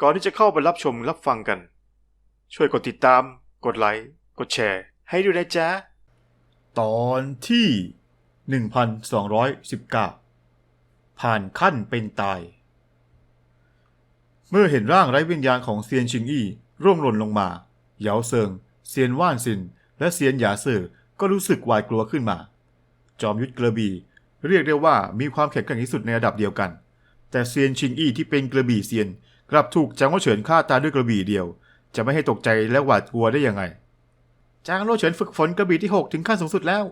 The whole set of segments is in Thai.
ก่อนที่จะเข้าไปรับชมรับฟังกัน ช่วยกดติดตาม กดไลค์ กดแชร์ ให้ด้วยนะจ๊ะ ตอนที่ 1219 ผ่านขั้นเป็นตาย เมื่อเห็นร่างไร้วิญญาณของเซียนชิงอี้ร่วงหล่นลงมา เหยาเซิง เซียนว่านซิน และเซียนหยาเซอก็รู้สึกหวาดกลัวขึ้นมา จอมยุทธกระบี่เรียกได้ว่ามีความแข็งแกร่งที่สุดในระดับเดียวกัน แต่เซียนชิงอี้ที่เป็นกระบี่เซียน กลับถูกจางโลเฉินฆ่าตายด้วยกระบี่เดียว จะไม่ให้ตกใจและหวาดกลัวได้ยังไง จางโลเฉินฝึกฝนกระบี่ที่ 6 ถึงขั้นสูงสุดแล้ว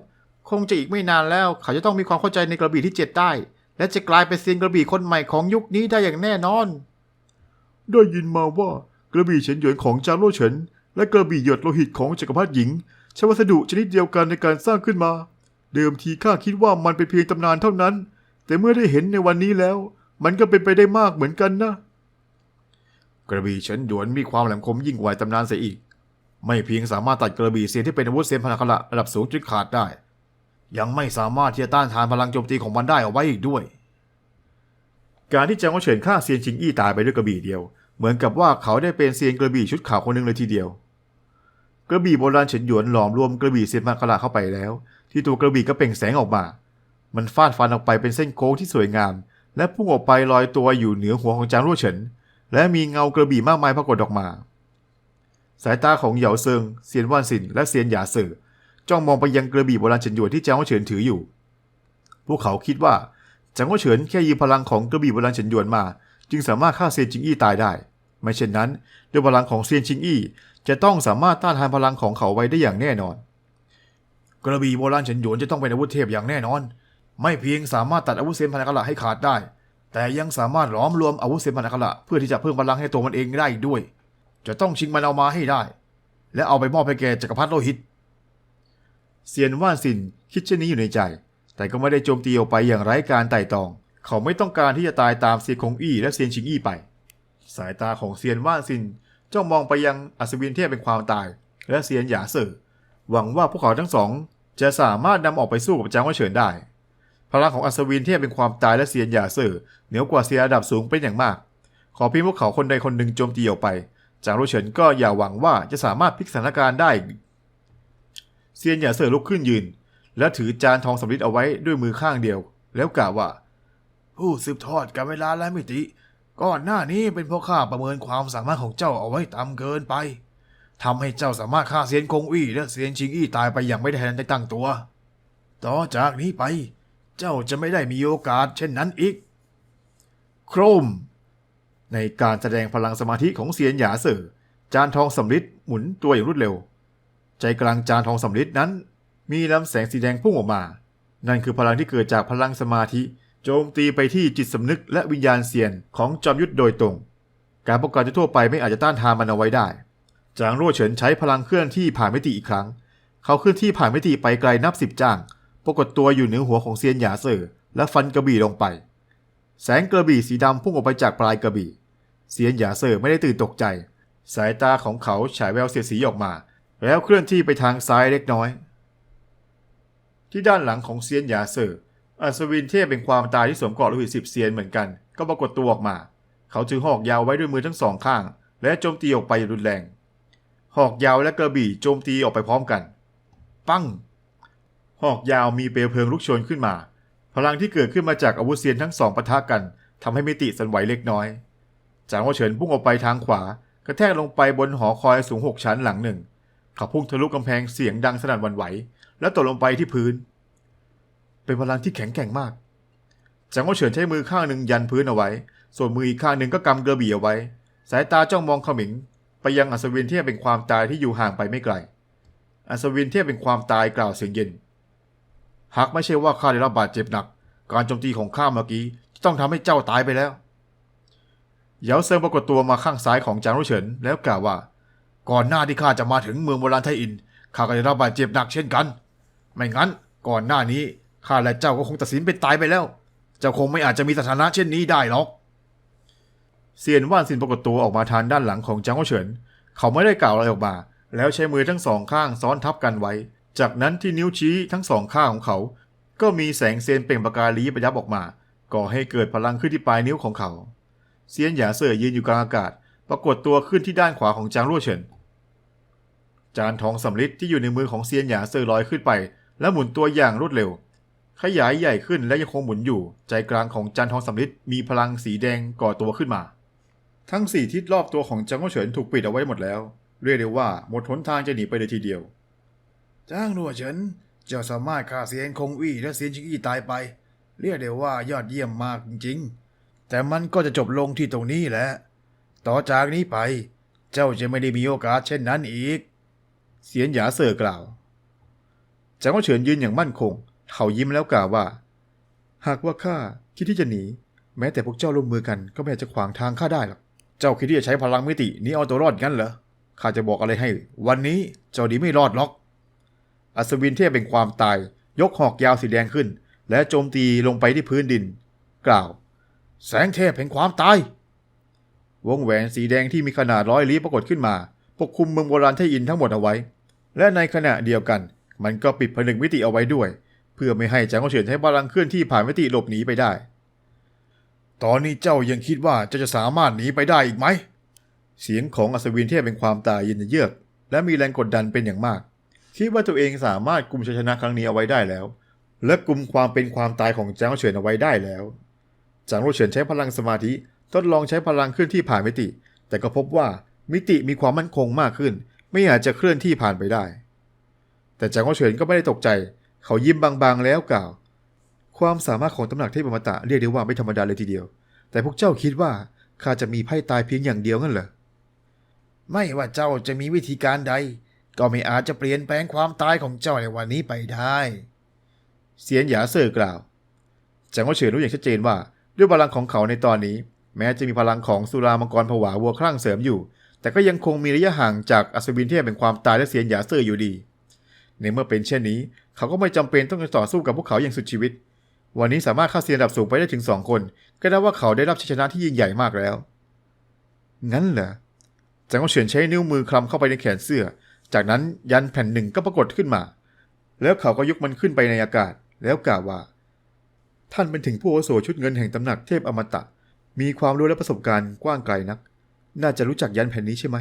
คงจะอีกไม่นานแล้ว เขาจะต้องมีความเข้าใจในกระบี่ที่ 7 ได้ และจะกลายเป็นเซียนกระบี่คนใหม่ของยุคนี้ได้อย่างแน่นอน ได้ยินมาว่ากระบี่เฉินหยวนของจางโลเฉินและกระบี่หยดโลหิตของจักรพรรดิหญิงใช้วัสดุชนิดเดียวกันในการสร้างขึ้นมา เดิมทีข้าคิดว่ามันเป็นเพียงตำนานเท่านั้น แต่เมื่อได้เห็นในวันนี้แล้ว มันก็เป็นไปได้มากเหมือนกันนะ กระบี่เฉินหยวนมีความแหลมคมยิ่งกว่าตำนานเสียอีก ไม่เพียงสามารถตัดกระบี่เซียนที่เป็นอาวุธเซียนพลังขละระดับสูงจนขาดได้ ยังไม่สามารถที่จะต้านทานพลังโจมตีของมันได้เอาไว้อีกด้วย การที่จางโอเฉินฆ่าเซียนชิงอี้ตายไปด้วยกระบี่เดียว เหมือนกับว่าเขาได้เป็นเซียนกระบี่ชุดขาวคนหนึ่งเลยทีเดียว กระบี่โบราณเฉินหยวนหลอมรวมกระบี่เซียนพลังขละเข้าไปแล้ว ที่ตัวกระบี่ก็เปล่งแสงออกมา มันฟาดฟันออกไปเป็นเส้นโค้งที่สวยงาม และพุ่งออกไปลอยตัวอยู่เหนือหัวของจางรั่วเฉิน และมีเงากระบี่มากมายปรากฏออกมา สายตาของเหยาเซิงเซียนว่านสินและเซียนหยาเสือจ้องมองไปยังกระบี่โบราณเฉินหยวนที่จางว่าเฉินถืออยู่ พวกเขาคิดว่าจางว่าเฉินแค่ยืมพลังของกระบี่โบราณเฉินหยวนมา จึงสามารถฆ่าเซียนจิงอี้ตายได้ ไม่เช่นนั้นด้วยพลังของเซียนชิงอี้จะต้องสามารถต้านทานพลังของเขาไว้ได้อย่างแน่นอน กระบี่โบราณเฉินหยวนจะต้องเป็นอาวุธเทพอย่างแน่นอน ไม่เพียงสามารถตัดอาวุธเซียนพันธกละให้ขาดได้ แต่ยังสามารถหลอมรวมอาวุธเซียนพันธกละเพื่อที่จะเพิ่มพลังให้ตัวมันเองได้อีกด้วย จะต้องชิงมันเอามาให้ได้ และเอาไปมอบให้แกจักรพรรดิโลหิต เซียนว่านสินคิดเช่นนี้อยู่ในใจ แต่ก็ไม่ได้โจมตีออกไปอย่างไร้การไต่ตอง เขาไม่ต้องการที่จะตายตามเซียนคงอี้และเซียนชิงอี้ไป สายตาของเซียนว่านสินจ้องมองไปยังอัศวินเทพเป็นความตาย และเซียนหยาเสือหวังว่าพวกเขาทั้งสองจะสามารถนำออกไปสู้กับจางว่าเฉินได้ พลังของอัศวินเทพเป็นความตายและเซียนหยาเสือเหนือกว่าเซียนระดับสูงเป็นอย่างมาก ขอเพียงพวกเขาคนใดคนหนึ่งโจมตีออกไปจางรู้เฉินก็อย่าหวังว่าจะสามารถพลิกสถานการณ์ได้ เซียนหยาเสือลุกขึ้นยืน และถือจานทองสำริดเอาไว้ด้วยมือข้างเดียว แล้วกล่าวว่า ผู้สืบทอดการเวลาและมิติก่อนหน้านี้เป็นเพราะข้าประเมินความสามารถของเจ้าเอาไว้ต่ำเกินไปทำให้เจ้าสามารถฆ่าเซียนคงอี้และเซียนชิงอี้ตายไปอย่างไม่ได้ทันได้ตั้งตัว ต่อจากนี้ไป เจ้าจะไม่ได้มีโอกาสเช่นนั้นอีก โครม ในการแสดงพลังสมาธิของเซียนหยาเสือจานทองสำริดหมุนตัวอย่างรวดเร็ว ใจกลางจานทองสำริดนั้น มีลำแสงสีแดงพุ่งออกมา นั่นคือพลังที่เกิดจากพลังสมาธิโจมตีไปที่จิตสำนึกและวิญญาณเซียนของจอมยุทธโดยตรง การป้องกันทั่วไปไม่อาจจะต้านทานมันเอาไว้ได้ จางรั่วเฉินใช้พลังเคลื่อนที่ผ่านมิติอีกครั้ง เขาเคลื่อนที่ผ่านมิติไปไกลนับสิบจ้าง ปรากฏตัวอยู่เหนือหัวของเซียนหยาเสือและฟันกระบี่ลงไป แสงกระบี่สีดำพุ่งออกไปจากปลายกระบี่เซียนหยาเสือไม่ได้ตื่นตกใจ สายตาของเขาฉายแววเสียดสีออกมา แล้วเคลื่อนที่ไปทางซ้ายเล็กน้อย ที่ด้านหลังของเซียนหยาเสืออัศวินเทพเป็นความตายที่สวมเกราะโลหิตสิบเซียนเหมือนกัน ก็ปรากฏตัวออกมา เขาถือหอกยาวไว้ด้วยมือทั้งสองข้าง และโจมตีออกไปรุนแรง หอกยาวและกระบี่โจมตีออกไปพร้อมกัน ปั้ง หอกยาวมีเปลวเพลิงลุกโชนขึ้นมา พลังที่เกิดขึ้นมาจากอาวุธเซียนทั้งสองปะทะกันทำให้มิติสั่นไหวเล็กน้อย จางว่าเฉินพุ่งออกไปทางขวา กระแทกลงไปบนหอคอยสูงหกชั้นหลังหนึ่ง เขาพุ่งทะลุกำแพงเสียงดังสนั่นวันไหว และตกลงไปที่พื้น เป็นพลังที่แข็งแกร่งมาก จางว่าเฉินใช้มือข้างหนึ่งยันพื้นเอาไว้ ส่วนมืออีกข้างหนึ่งก็กำกระบี่เอาไว้ สายตาจ้องมองขมิง ไปยังอัศวินเทียบเป็นความตายที่อยู่ห่างไปไม่ไกล อัศวินเทียบเป็นความตายกล่าวเสียงเย็น หากไม่ใช่ว่าข้าได้รับบาดเจ็บหนัก การโจมตีของข้าเมื่อกี้จะต้องทำให้เจ้าตายไปแล้วเหยาเซิงปรากฏตัวมาข้างซ้ายของจางรุ่เฉินแล้วกล่าวว่า ก่อนหน้าที่ข้าจะมาถึงเมืองโบราณไทอินข้าก็ได้รับบาดเจ็บหนักเช่นกัน ไม่งั้น ก่อนหน้านี้ข้าและเจ้าก็คงตัดสินเป็นตายไปแล้ว เจ้าคงไม่อาจจะมีสถานะเช่นนี้ได้หรอกเซียนว่านซินปรากฏตัวออกมาทางด้านหลังของจางรุเฉิน เขาไม่ได้กล่าวอะไรออกมา แล้วใช้มือทั้งสองข้างซ้อนทับกันไว้ จากนั้นที่นิ้วชี้ทั้งสองข้างของเขา ก็มีแสงเซียนเปล่งประกายลี้ประยับออกมา ก่อให้เกิดพลังขึ้นที่ปลายนิ้วของเขาเซียนหยาเสือยืนอยู่กลางอากาศ ปรากฏตัวขึ้นที่ด้านขวาของจางรั่วเฉิน จานทองสำริดที่อยู่ในมือของเซียนหยาเซอลอยขึ้นไป และหมุนตัวอย่างรวดเร็ว ขยายใหญ่ขึ้นและยังคงหมุนอยู่ ใจกลางของจานทองสำริดมีพลังสีแดงก่อตัวขึ้นมา ทั้งสี่ทิศรอบตัวของจางรั่วเฉินถูกปิดเอาไว้หมดแล้ว เรียกได้ว่าหมดหนทางจะหนีไปเลยทีเดียว จ้างหนัวเฉินเจ้าสามารถฆ่าเซียนคงอี้และเซียนชิงอี้ตายไป เรียกได้ว่ายอดเยี่ยมมากจริงๆ แต่มันก็จะจบลงที่ตรงนี้แหละ ต่อจากนี้ไป เจ้าจะไม่ได้มีโอกาสเช่นนั้นอีก เสียนหยาเซอกล่าวจางว่าเฉินยืนอย่างมั่นคงเขายิ้มแล้วกล่าวว่า หากว่าข้าคิดที่จะหนี แม้แต่พวกเจ้าร่วมมือกันก็ไม่อาจจะขวางทางข้าได้หรอกเจ้าคิดที่จะใช้พลังมิตินี้เอาตัวรอดงั้นเหรอข้าจะบอกอะไรให้ วันนี้เจ้าดีไม่รอดหรอก อัศวินเทพเป็นความตาย ยกหอกยาวสีแดงขึ้น และโจมตีลงไปที่พื้นดิน กล่าว แสงเทพแห่งความตาย วงแหวนสีแดงที่มีขนาดร้อยลี้ปรากฏขึ้นมา ปกคลุมเมืองโบราณไทอินทั้งหมดเอาไว้ และในขณะเดียวกัน มันก็ปิดผนึกมิติเอาไว้ด้วย เพื่อไม่ให้จางเฉินใช้พลังเคลื่อนที่ผ่านมิติหลบหนีไปได้ ตอนนี้เจ้ายังคิดว่าจ้าจะสามารถหนีไปได้อีกไหม เสียงของอัศวินเทพเป็นความตายเย็นเยือกและมีแรงกดดันเป็นอย่างมาก คิดว่าตัวเองสามารถกุมชัยชนะครั้งนี้เอาไว้ได้แล้ว และกุมความเป็นความตายของจางเฉินเอาไว้ได้แล้วจางเฉินใช้พลังสมาธิทดลองใช้พลังเคลื่อนที่ผ่านมิติ แต่ก็พบว่ามิติมีความมั่นคงมากขึ้น ไม่อาจจะเคลื่อนที่ผ่านไปได้ แต่จางเฉินก็ไม่ได้ตกใจ เขายิ้มบางๆแล้วกล่าว ความสามารถของตำหนักเทพมตะเรียกได้ว่าไม่ธรรมดาเลยทีเดียว แต่พวกเจ้าคิดว่าข้าจะมีไพ่ตายเพียงอย่างเดียวงั้นเหรอไม่ว่าเจ้าจะมีวิธีการใด ก็ไม่อาจจะเปลี่ยนแปลงความตายของเจ้าในวันนี้ไปได้ เสียนหยาเซอกล่าวจางว่าเฉินรู้อย่างชัดเจนว่า ด้วยพลังของเขาในตอนนี้ แม้จะมีพลังของสุรามังกรผวาวัวคลั่งเสริมอยู่ แต่ก็ยังคงมีระยะห่างจากอัศวินเทพเป็นความตายและเสียนหยาเซออยู่ดี ในเมื่อเป็นเช่นนี้ เขาก็ไม่จำเป็นต้องต่อสู้กับพวกเขาอย่างสุดชีวิต วันนี้สามารถฆ่าเซียนระดับสูงไปได้ถึงสองคน ก็นับว่าเขาได้รับชัยชนะที่ยิ่งใหญ่มากแล้วงั้นเหรอจางว่าเฉินใช้นิ้วมือคลำเข้าไปในแขนเสื้อ จากนั้นยันแผ่นหนึ่งก็ปรากฏขึ้นมา แล้วเขาก็ยกมันขึ้นไปในอากาศ แล้วกล่าวว่า ท่านเป็นถึงผู้อาวุโสชุดเงินแห่งตำหนักเทพอมตะ มีความรู้และประสบการณ์กว้างไกลนัก น่าจะรู้จักยันแผ่นนี้ใช่ไหม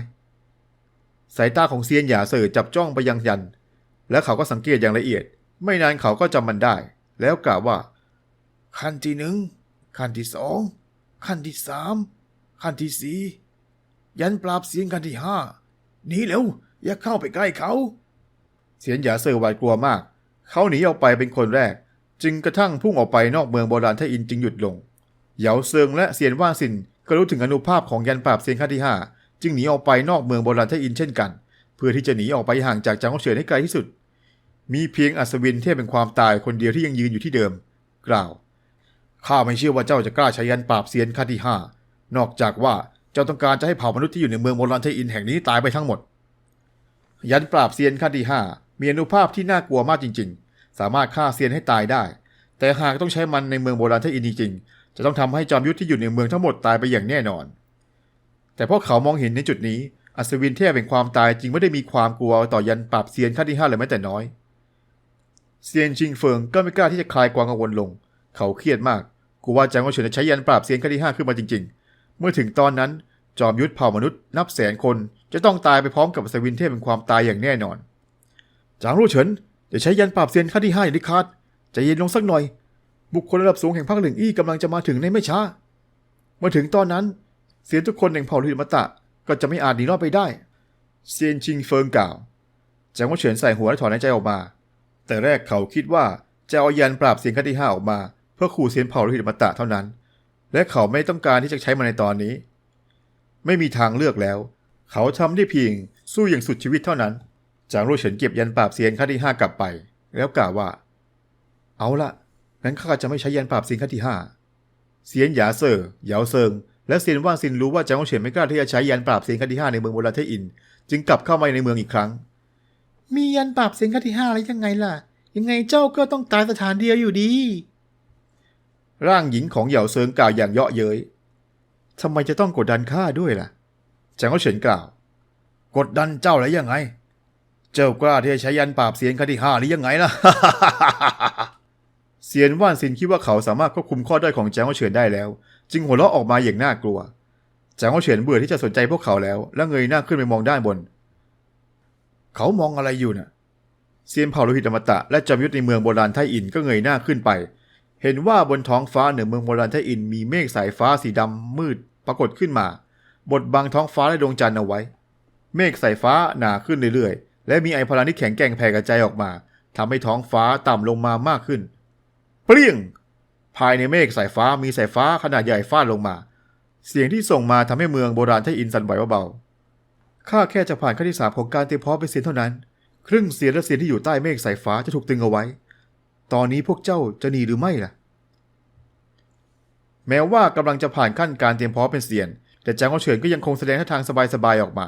สายตาของเซียนหยาเสิร์จับจ้องไปยังยัน แล้วเขาก็สังเกตอย่างละเอียด ไม่นานเขาก็จำมันได้ แล้วกล่าวว่า ขั้นที่หนึ่งขั้นที่สองขั้นที่สามขั้นที่สี่ยันปราบเสียงขั้นที่ห้าหนีเร็ว อย่าเข้าไปใกล้เขา เสียนหยาเสิร์หวาดกลัวมาก เขาหนีออกไปเป็นคนแรก จึงกระทั่งพุ่งออกไปนอกเมืองโบราณไทอินจึงหยุดลง เหยาเซิงและเซียนว่านซินก็รู้ถึงอนุภาพของยันปราบเซียนขั้นที่ห้าจึงหนีออกไปนอกเมืองโบราณไทอินเช่นกัน เพื่อที่จะหนีออกไปห่างจากจางเฉินให้ไกลที่สุด มีเพียงอัศวินเทพเป็นความตายคนเดียวที่ยังยืนอยู่ที่เดิม กล่าวข้าไม่เชื่อว่าเจ้าจะกล้าใช้ยันปราบเซียนขั้นที่ห้านอกจากว่าเจ้าต้องการจะให้เผ่ามนุษย์ที่อยู่ในเมืองโบราณไทอินแห่งนี้ตายไปทั้งหมด ยันปราบเซียนขั้นที่ห้ามีอนุภาพที่น่ากลัวมากจริง ๆ สามารถฆ่าเซียนให้ตายได้ แต่หากต้องใช้มันในเมืองโบราณไทอินจริงๆ จะต้องทำให้จอมยุทธที่อยู่ในเมืองทั้งหมดตายไปอย่างแน่นอน แต่พวกเขามองเห็นในจุดนี้ อัศวินเทพเป็นความตายจริงไม่ได้มีความกลัวต่อยันปราบเซียนขั้นที่ห้าเลยแม้แต่น้อย เซียนชิงเฟิงก็ไม่กล้าที่จะคลายความกังวลลง เขาเครียดมาก กูว่าจางว่าเฉินจะใช้ยันปราบเซียนขั้นที่ห้าขึ้นมาจริง ๆ เมื่อถึงตอนนั้นจอมยุทธเผ่ามนุษย์นับแสนคน จะต้องตายไปพร้อมกับอัศวินเทพเป็นความตายอย่างแน่นอน จางรู้เฉินจะใช้ยันปราบเซียนขั้นที่ห้าอย่างด็ดขาดจะเย็นลงสักหน่อย บุคคลระดับสูงแห่งภาคหลึงอี้กำลังจะมาถึงในไม่ช้า เมื่อถึงตอนนั้น เซียนทุกคนแห่งเผ่าลุยมตะ ก็จะไม่อาจหนีรอดไปได้ เซียนชิงเฟิงกล่าวจางว่าเฉินใส่หัวและถอนหายใจออกมา แต่แรกเขาคิดว่าจะเอายันปราบเซียนขั้นที่ห้าออกมา เพื่อขู่เซียนเผ่าลุยมตะเท่านั้น และเขาไม่ต้องการที่จะใช้มันในตอนนี้ ไม่มีทางเลือกแล้ว เขาทำได้เพียงสู้อย่างสุดชีวิตเท่านั้น จางรู้เฉินเก็บยันปราบเซียนขั้นที่ห้ากลับไป แล้วกล่าวว่า เอาละงั้นข้าจะไม่ใช้ยันปราบเซียนขั้นที่ห้าเซียนหยาเซอร์เหยาเซิงและเซียนว่านซินรู้ว่าจางรู้เฉินไม่กล้าที่จะใช้ยันปราบเซียนขั้นที่ห้าในเมืองโบราณเทอิน จึงกลับเข้ามาในเมืองอีกครั้ง มียันปราบเสียงขั้นที่ห้าแล้วยังไงล่ะ ยังไงเจ้าก็ต้องตายสถานเดียวอยู่ดี ร่างหญิงของเหยาเซิงกล่าวอย่างเยาะเย้ยทำไมจะต้องกดดันข้าด้วยล่ะ จางก็เฉินกล่าว กดดันเจ้าแล้วยังไง เจ้ากล้าที่จะใช้ยันปราบเสียงขั้นที่ห้าหรือยังไงล่ะเซียนว่านซินคิดว่าเขาสามารถควบคุมข้อด้อยของจางก็เฉินได้แล้ว จึงหัวเราะออกมาอย่างน่ากลัวจางโอเฉินเบื่อที่จะสนใจพวกเขาแล้ว และเงยหน้าขึ้นไปมองด้านบน เขามองอะไรอยู่น่ะเซียนเผ่าโลหิตอมตะและจอมยุทธในเมืองโบราณไทอินก็เงยหน้าขึ้นไป เห็นว่าบนท้องฟ้าเหนือเมืองโบราณไทอินมีเมฆสายฟ้าสีดำมืดปรากฏขึ้นมา บดบังท้องฟ้าและดวงจันทร์เอาไว้ เมฆสายฟ้าหนาขึ้นเรื่อยๆ และมีไอพลังที่แข็งแกร่งแผ่กระจายออกมาทำให้ท้องฟ้าต่ำลงมามากขึ้น เปรี้ยง ภายในเมฆสายฟ้ามีสายฟ้าขนาดใหญ่ฟาดลงมา เสียงที่ส่งมาทำให้เมืองโบราณไทอินสั่นไหวเบาๆข้าแค่จะผ่านขั้นที่สามของการเตรียมพร้อมเป็นเสียนเท่านั้น ครึ่งเสียและเสียที่อยู่ใต้เมฆสายฟ้าจะถูกตึงเอาไว้ ตอนนี้พวกเจ้าจะหนีหรือไม่ล่ะ แม้ว่ากำลังจะผ่านขั้นการเตรียมพร้อมเป็นเสียน แต่จางเอาเฉินก็ยังคงแสดงท่าทางสบายๆออกมา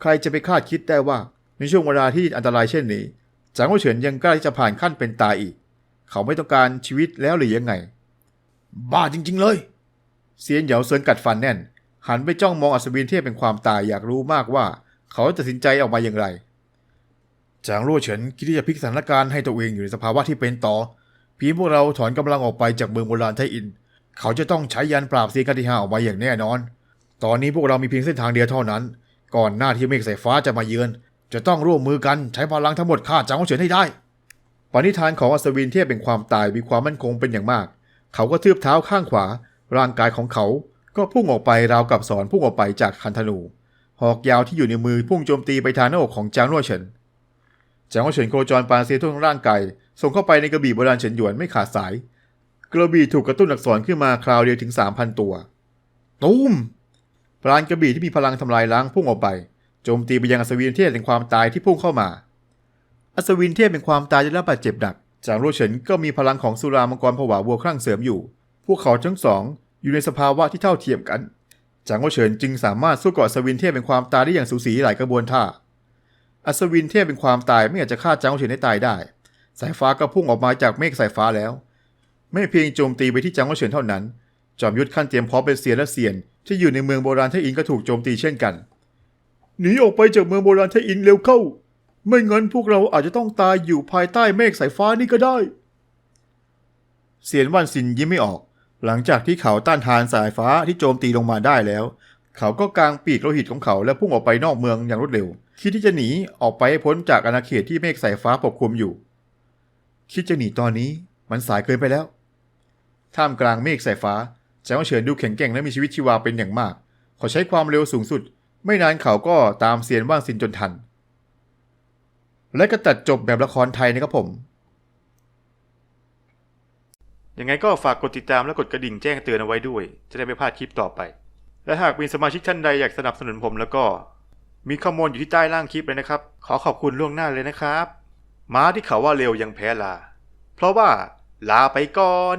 ใครจะไปคาดคิดได้ว่าในช่วงเวลาที่อันตรายเช่นนี้จางเอาเฉินยังกล้าที่จะผ่านขั้นเป็นตายอีก เขาไม่ต้องการชีวิตแล้วหรือยังไง บ้าจริง ๆ เลยเซียนเหยาเซินกัดฟันแน่น หันไปจ้องมองอัศวินเทพเป็นความตายอยากรู้มากว่า เขาตัดสินใจออกมาอย่างไรจางรั่วเฉินคิดที่จะพลิกสถานการณ์ให้ตัวเองอยู่ในสภาวะที่เป็นต่อเพียงพวกเราถอนกำลังออกไปจากเมืองโบราณไทอิน เขาจะต้องใช้ยันปราบเซียนกันที่ห้าออกมาอย่างแน่นอน ตอนนี้พวกเรามีเพียงเส้นทางเดียวเท่านั้น ก่อนหน้าที่เมฆสายฟ้าจะมาเยือน จะต้องร่วมมือกันใช้พลังทั้งหมดฆ่าจางวเฉินให้ได้ ปณิธานของอัศวินเทพเป็นความตายมีความมั่นคงเป็นอย่างมาก เขาก็ทืบเท้าข้างขวา ร่างกายของเขาก็พุ่งออกไปราวกับสอนพุ่งออกไปจากคันธนู หอกยาวที่อยู่ในมือพุ่งโจมตีไปทางหน้าอกของจางรั่วเฉินจางวเฉินโคจรปานเซียทั่วทั้งร่างกายส่งเข้าไปในกระบี่โบราณเฉินหยวนไม่ขาดสาย กระบี่ถูกกระตุ้นอักษรขึ้นมาคราวเดียวถึง3,000ตัว ตูม ปราณกระบี่ที่มีพลังทำลายล้างพุ่งออกไปโจมตีไปยังอัศวินเทพแห่งความตายที่พุ่งเข้ามา อัศวินเทพเป็นความตายได้รับบาดเจ็บหนัก จางโรเฉินก็มีพลังของสุรามังกรผวาวัวคลั่งเสริมอยู่ พวกเขาทั้งสอง อยู่ในสภาวะที่เท่าเทียมกัน จางโรเฉินจึงสามารถสู้กับอัศวินเทพเป็นความตายได้อย่างสูสีหลายกระบวนท่า อัศวินเทพเป็นความตายไม่อาจจะฆ่าจางโรเฉินให้ตายได้ สายฟ้าก็พุ่งออกมาจากเมฆสายฟ้าแล้ว ไม่เพียงโจมตีไปที่จางโรเฉินเท่านั้น จอมยุทธขั้นเตรียมพร้อมเป็นเซียนและเซียน ที่อยู่ในเมืองโบราณไทอินก็ถูกโจมตีเช่นกัน หนีออกไปจากเมืองโบราณไทอินเร็วเข้า ไม่งั้นพวกเราอาจจะต้องตายอยู่ภายใต้เมฆสายฟ้านี่ก็ได้ เสียนวันซินยิ้มไม่ออก หลังจากที่เขาต้านทานสายฟ้าที่โจมตีลงมาได้แล้ว เขาก็กางปีกโลหิตของเขาและพุ่งออกไปนอกเมืองอย่างรวดเร็ว คิดที่จะหนีออกไปให้พ้นจากอาณาเขตที่เมฆสายฟ้าปกคลุมอยู่ คิดจะหนีตอนนี้มันสายเกินไปแล้ว ท่ามกลางเมฆสายฟ้า แจ้งเฉินดูแข็งแกร่งและมีชีวิตชีวาเป็นอย่างมากขาใช้ความเร็วสูงสุด ไม่นานเขาก็ตามเซียนว่างซินจนทัน และก็ตัดจบแบบละครไทยนะครับผมยังไงก็ฝากกดติดตามและกดกระดิ่งแจ้งเตือนเอาไว้ด้วย จะได้ไม่พลาดคลิปต่อไป และหากมีสมาชิกท่านใดอยากสนับสนุนผมแล้วก็ มีข้อมูลอยู่ที่ใต้ล่างคลิปเลยนะครับ ขอขอบคุณล่วงหน้าเลยนะครับ ม้าที่เขาว่าเร็วยังแพ้ลา เพราะว่าลาไปก่อน